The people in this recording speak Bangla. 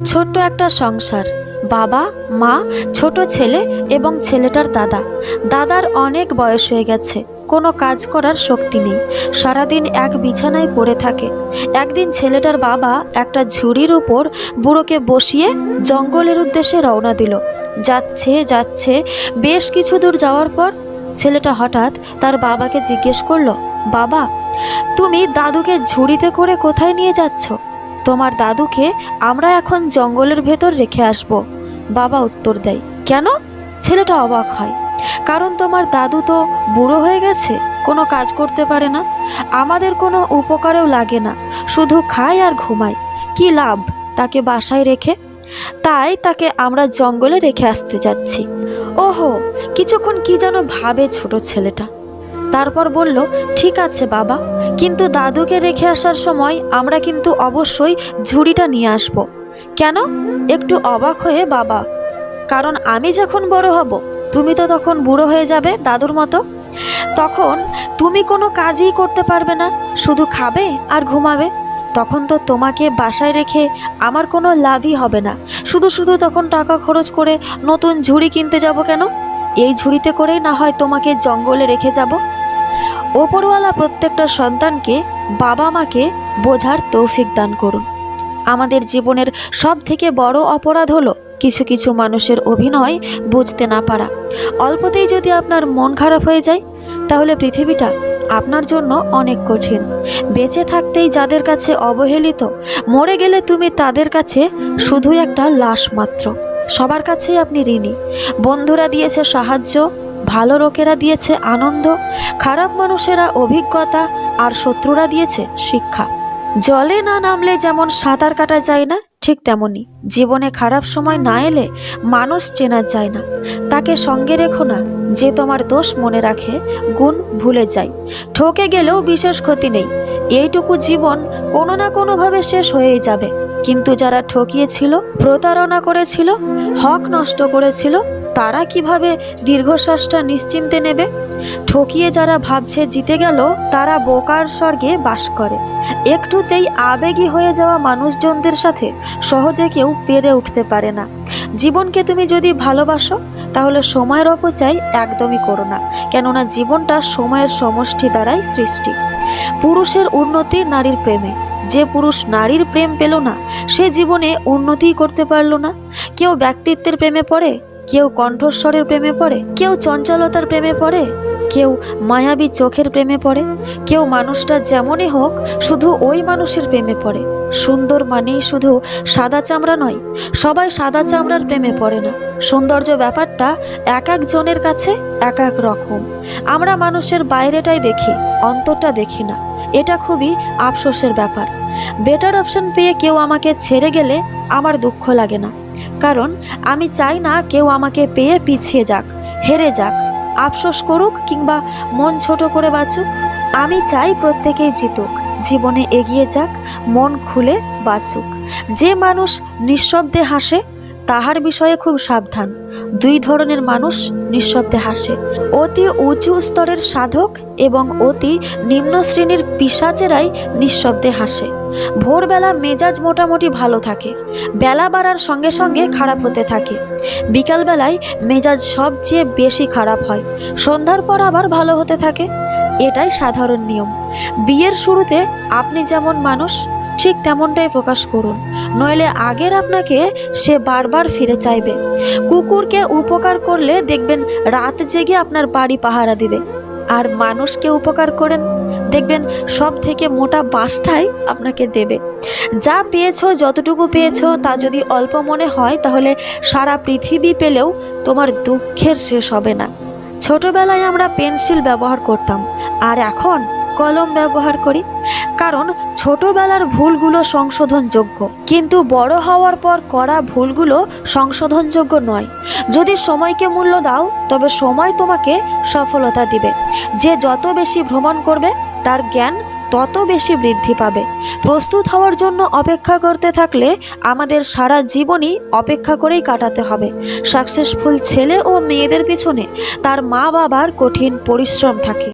ছোট্ট একটা সংসার। বাবা, মা, ছোট ছেলে এবং ছেলেটার দাদা। দাদার অনেক বয়স হয়ে গেছে, কোনো কাজ করার শক্তি নেই। সারাদিন এক বিছানায় পড়ে থাকে। একদিন ছেলেটার বাবা একটা ঝুড়ির উপর বুড়োকে বসিয়ে জঙ্গলের উদ্দেশ্যে রওনা দিল। যাচ্ছে যাচ্ছে, বেশ কিছু দূর যাওয়ার পর ছেলেটা হঠাৎ তার বাবাকে জিজ্ঞেস করল, বাবা, তুমি দাদুকে ঝুড়িতে করে কোথায় নিয়ে যাচ্ছ? তোমার দাদুকে আমরা এখন জঙ্গলের ভেতর রেখে আসব। বাবা উত্তর দেয়, কেন? ছেলেটা অবাক হয়, কারণ তোমার দাদু তো বুড়ো হয়ে গেছে, কোনো কাজ করতে পারে না। আমাদের কোনো উপকারেও লাগে না, শুধু খায় আর ঘুমায়। কি লাভ তাকে বাসায় রেখে? তাই তাকে আমরা জঙ্গলে রেখে আসতে যাচ্ছি। ওহো, কিছুক্ষণ কি যেন ভাবে ছোট ছেলেটা। তারপর বলল, ঠিক আছে বাবা। কিন্তু দাদুকে রেখে আসার সময় আমরা কিন্তু অবশ্যই ঝুড়িটা নিয়ে আসব। কেন? একটু অবাক হয়ে, বাবা। কারণ আমি যখন বড় হব, তুমি তো তখন বুড়ো হয়ে যাবে দাদুর মতো। তখন তুমি কোনো কাজই করতে পারবে না, শুধু খাবে আর ঘুমাবে। তখন তো তোমাকে বাসায় রেখে আমার কোনো লাভই হবে না। শুধু শুধু তখন টাকা খরচ করে নতুন ঝুড়ি কিনতে যাব কেন? এই ঝুড়িতে করেই না হয় তোমাকে জঙ্গলে রেখে যাব। ওপরওয়ালা প্রত্যেকটা সন্তানকে বাবা মাকে বোঝার তৌফিক দান করুন। আমাদের জীবনের সব থেকে বড় অপরাধ হলো কিছু কিছু মানুষের অভিনয় বুঝতে না পারা। অল্পতেই যদি আপনার মন খারাপ হয়ে যায়, তাহলে পৃথিবীটা আপনার জন্য অনেক কঠিন। বেঁচে থাকতেই যাদের কাছে অবহেলিত, মরে গেলে তুমি তাদের কাছে শুধু একটা লাশ মাত্র। সবার কাছেই আপনি ঋণী। বন্ধুরা দিয়েছে সাহায্য ভালো লোকেরা দিয়েছে আনন্দ, খারাপ মানুষেরা অভিজ্ঞতা আর শত্রুরা দিয়েছে শিক্ষা। জলে না নামলে যেমন সাঁতার কাটা যায় না, ঠিক তেমনই জীবনে খারাপ সময় না এলে মানুষ চেনা যায় না। তাকে সঙ্গে রেখো না, যে তোমার দোষ মনে রাখে, গুণ ভুলে যায়। ঠকে গেলেও বিশেষ ক্ষতি নেই। এইটুকু জীবন কোনো না কোনোভাবে শেষ হয়েই যাবে। কিন্তু যারা ঠকিয়েছিল, প্রতারণা করেছিল, হক নষ্ট করেছিল, তারা কীভাবে দীর্ঘশ্বাসটা নিশ্চিন্তে নেবে? ঠকিয়ে যারা ভাবছে জিতে গেল, তারা বোকার স্বর্গে বাস করে। একটুতেই আবেগী হয়ে যাওয়া মানুষজনদের সাথে সহজে কেউ পেরে উঠতে পারে না। জীবনকে তুমি যদি ভালোবাসো তাহলে সময়ের অপচয় একদমই করো না, কেননা জীবনটা সময়ের সমষ্টি দ্বারাই সৃষ্টি। পুরুষের উন্নতি নারীর প্রেমে। যে পুরুষ নারীর প্রেম পেল না, সে জীবনে উন্নতি করতে পারল না। কেউ ব্যক্তিত্বের প্রেমে পড়ে, কেউ কণ্ঠস্বরের প্রেমে পড়ে, কেউ চঞ্চলতার প্রেমে পড়ে। কেউ মায়াবী চোখের প্রেমে পড়ে, কেউ মানুষটা যেমনই হোক শুধু ওই মানুষের প্রেমে পড়ে। সুন্দর মানেই শুধু সাদা চামড়া নয়, সবাই সাদা চামড়ার প্রেমে পড়ে না। সৌন্দর্য ব্যাপারটা এক একজনের কাছে এক এক রকম। আমরা মানুষের বাইরেটাই দেখি, অন্তরটা দেখি না। এটা খুবই আফসোসের ব্যাপার। বেটার অপশন পেয়ে কেউ আমাকে ছেড়ে গেলে আমার দুঃখ লাগে না। কারণ আমি চাই না কেউ আমাকে পেয়ে পিছিয়ে যাক, হেরে যাক। আফসোস করুক কিংবা মন ছোট করে বাঁচুক, আমি চাই প্রত্যেকেই জিতুক। জীবনে এগিয়ে যাক, মন খুলে বাঁচুক। যে মানুষ নিঃশব্দে হাসে তাহার বিষয়ে খুব সাবধান। দুই ধরনের মানুষ নিঃশব্দে হাসে। অতি উঁচু স্তরের সাধক এবং অতি নিম্ন শ্রেণির পিসাচেরাই নিঃশব্দে হাসে। ভোরবেলা মেজাজ মোটামুটি ভালো থাকে। বেলা বাড়ার সঙ্গে সঙ্গে খারাপ হতে থাকে। বিকালবেলায় মেজাজ সবচেয়ে বেশি খারাপ হয়। সন্ধ্যার পর আবার ভালো হতে থাকে। এটাই সাধারণ নিয়ম। বিয়ের শুরুতে আপনি যেমন মানুষ, ঠিক তেমনটাই প্রকাশ করুন। নইলে আগের আপনাকে সে বারবার ফিরে চাইবে। কুকুরকে উপকার করলে দেখবেন রাত জেগে আপনার বাড়ি পাহারা দিবে। আর মানুষকে উপকার করেন, দেখবেন সব থেকে মোটা বাসটাই আপনাকে দেবে। যা পেয়েছ, যতটুকু পেয়েছ, তা যদি অল্প মনে হয়, তাহলে সারা পৃথিবী পেলেও তোমার দুঃখের শেষ হবে না। ছোটবেলায় আমরা পেন্সিল ব্যবহার করতাম, আর এখন কলম ব্যবহার করি, কারণ ছোটবেলার ভুলগুলো সংশোধনযোগ্য। কিন্তু বড় হওয়ার পর করা ভুলগুলো সংশোধনযোগ্য নয়। যদি সময়কে মূল্য দাও, তবে সময় তোমাকে সফলতা দিবে। যে যত বেশি ভ্রমণ করবে, তার জ্ঞান তত বেশি বৃদ্ধি পাবে। প্রস্তুত হওয়ার জন্য অপেক্ষা করতে থাকলে আমাদের সারা জীবনই অপেক্ষা করেই কাটাতে হবে। সাকসেসফুল ছেলে ও মেয়েদের পিছনে তার মা বাবার কঠিন পরিশ্রম থাকে।